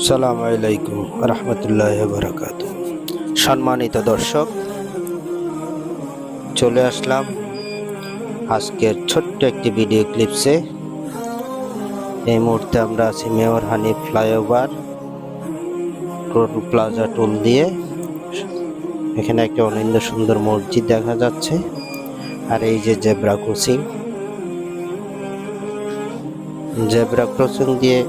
সালাম আলাইকুম রহমতুল্লাহ বরকাত সম্মানিত দর্শক, চলে আসলাম আজকের ছোট্ট একটি ভিডিও ক্লিপসে এই মুহূর্তে আমরা আছি mayor Hanif flyover toll plaza toll দিয়ে। এখানে একটা অনিন্দ সুন্দর মসজিদ দেখা যাচ্ছে, আর এই যে জেব্রা ক্রসিং। জেব্রা ক্রসিং দিয়ে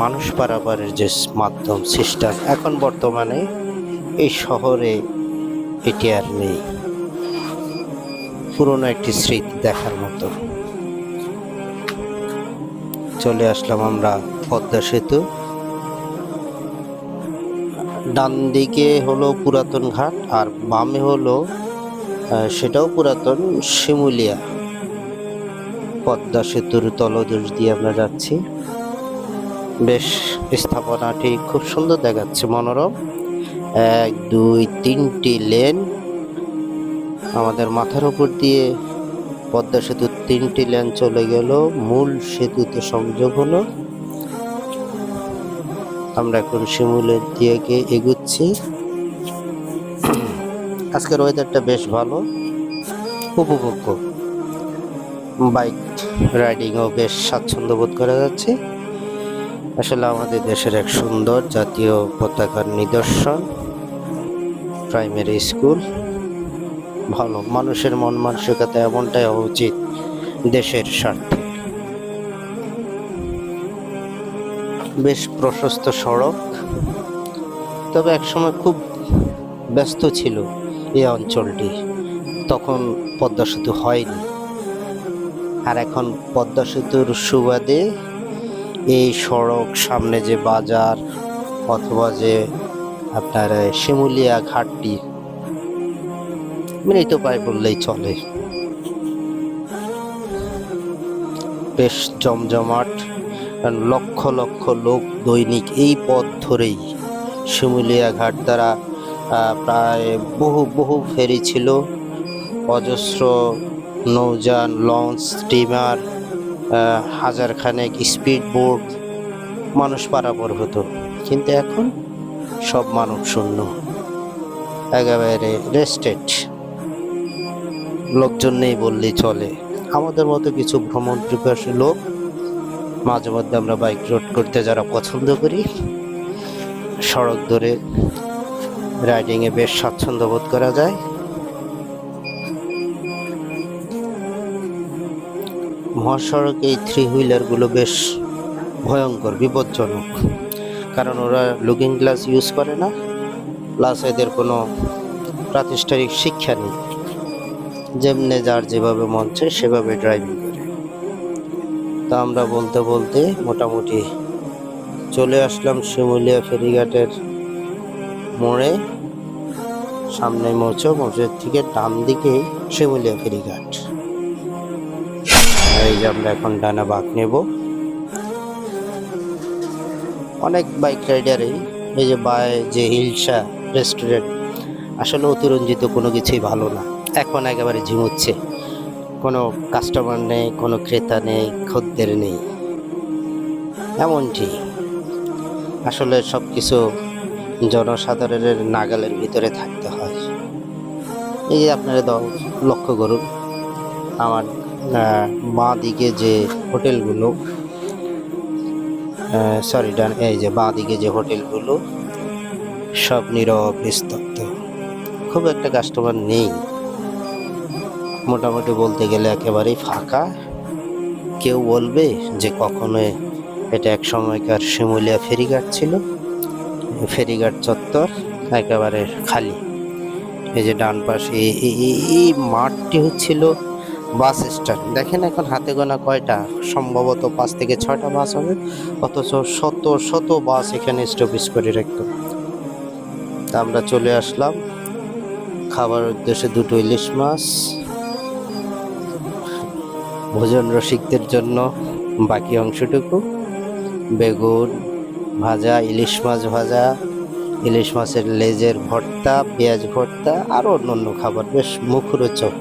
মানুষ পারাপারের যে মাধ্যম, সিস্টেম, এখন বর্তমানে এই শহরে এটি আর নেই। পুরনো একটি স্মৃতি দেখার মতো। চলে আসলাম আমরা পদ্মা সেতু। ডান দিকে হলো পুরাতন ঘাট আর বামে হলো সেটাও পুরাতন, শিমুলিয়া। পদ্মা সেতুর তলদেশ দিয়ে আমরা যাচ্ছি। বেশ স্থাপনাটি খুব সুন্দর দেখাচ্ছে মনোরম। এক, দুই, তিনটি লেন আমাদের মাথার উপর দিয়ে পদ্মা সেতুর তিনটি লেন চলে গেল, মূল সেতুতে সংযোগ হলো। আমরা এখন শিমুলের দিকে এগুচ্ছি। আজকের ওয়েদারটা বেশ ভালো, উপভোগ্য। বাইক রাইডিংও বেশ স্বাচ্ছন্দ্য বোধ করা যাচ্ছে। আসলে আমাদের দেশের এক সুন্দর জাতীয় পতাকার নিদর্শন প্রাইমারি স্কুল ভালো, মানুষের মন মানসিকতা এমনটাই হওয়া উচিত দেশের স্বার্থে। বেশ প্রশস্ত সড়ক, তবে একসময় খুব ব্যস্ত ছিল এই অঞ্চলটি। তখন পদ্মা সেতু হয়নি। আর এখন পদ্মা সেতুর সুবাদে এই সড়ক, সামনে যে বাজার অথবা যে আপনার শিমুলিয়া ঘাটটি মিলিত পায় বললেই চলে। বেশ জমজমাট লক্ষ লক্ষ লোক দৈনিক এই পথ ধরেই শিমুলিয়া ঘাট দ্বারা প্রায় বহু বহু ফেরি ছিল। অজস্র নৌযান, লঞ্চ স্টিমার আহ, হাজার খানেক স্পিড বোট মানুষ পারাপার হতো। কিন্তু এখন সব মানব শূন্য। একেবারে রেস্টেড লোকজন নেই বললেই চলে। আমাদের মতো কিছু ভ্রমণ পিপাসী লোক মাঝে মধ্যে আমরা বাইক রোড করতে যারা পছন্দ করি সড়ক ধরে রাইডিংয়ে বেশ স্বাচ্ছন্দ্য বোধ করা যায়। মহাসড়ক এই থ্রি হুইলারগুলো বেশ ভয়ঙ্কর, বিপজ্জনক। কারণ ওরা লুকিং গ্লাস ইউজ করে না প্লাস এদের কোনো প্রাতিষ্ঠানিক শিক্ষা নেই। যেমনে যার যেভাবে মন চায় সেভাবে ড্রাইভিং করে। তা আমরা বলতে বলতে মোটামুটি চলে আসলাম শিমুলিয়া ফেরিঘাটের মোড়ে। সামনে মোচো মোচের থেকে ডান দিকে শিমুলিয়া ফেরিঘাট। যে আমরা এখন ডানা বাঁক নেব। অনেক বাইক রাইডারই এই যে বাই, যে হিলসা রেস্টুরেন্ট আসলে অতিরঞ্জিত কোনো কিছুই ভালো না। এখন একেবারে ঝিমুচ্ছে। কোনো কাস্টমার নেই, কোনো ক্রেতা নেই, খদ্দের নেই। এমনটি। আসলে সব কিছু জনসাধারণের নাগালের ভিতরে থাকতে হয়। এই যে আপনারা লক্ষ্য করুন, আমার বাঁ দিকে যে হোটেলগুলো সরি ডান, এই যে বাঁ দিকে যে হোটেলগুলো, সব নীরব, নিস্তব্ধ। খুব একটা কাস্টমার নেই। মোটামুটি বলতে গেলে একেবারেই ফাঁকা। কেউ বলবে যে কখনো এটা এক সময়কার শিমুলিয়া ফেরিঘাট ছিল। ফেরিঘাট চত্বর একেবারে খালি। এই যে ডান পাশে এই মাঠটি হচ্ছিল বাস স্ট্যান্ড। দেখেন এখন হাতে গোনা কয়টা? সম্ভবত পাঁচ থেকে ছয়টা বাস হবে, অথচ শত শত বাস এখানে স্টপেজ করে রাখত। তা আমরা চলে আসলাম। খাবার উদ্দেশ্যে দুটো ইলিশ মাছ। ভোজন রসিকদের জন্য বাকি অংশটুকু। বেগুন ভাজা, ইলিশ মাছ ভাজা, ইলিশ মাছের লেজের ভর্তা, পেঁয়াজ ভর্তা আরও অন্য অন্য খাবার। বেশ মুখরোচক।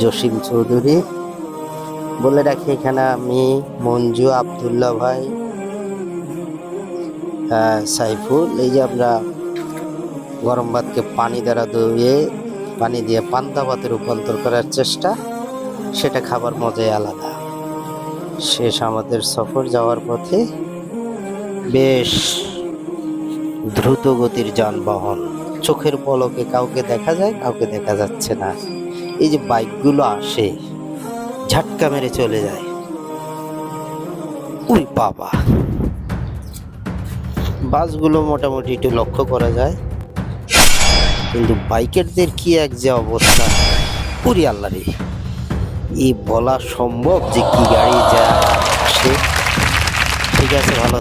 জসিম চৌধুরী। বলে রাখি, এখানে আমি মঞ্জু আবদুল্লাহ ভাই সাইফুল। এই যে আমরা গরম ভাতকে পানি দ্বারা ধুয়ে, পানি দিয়ে পান্তা ভাতে রূপান্তর করার চেষ্টা, সেটা খাবার মজাই আলাদা। শেষ আমাদের সফর যাওয়ার পথে বেশ দ্রুত গতির যানবাহন। চোখের পলকে কাউকে দেখা যায়, কাউকে দেখা যাচ্ছে না। এই যে বাইকগুলো আসে, ঝাটকা মেরে চলে যায়। উই বাবা। বাসগুলো মোটামুটি একটু লক্ষ্য করা যায়। কিন্তু বাইকারদের কি এক যে অবস্থা? পুরি আল্লাহ রে। এই বলা সম্ভব যে কি গাড়ি যা আসে? ঠিক আছে, ভালো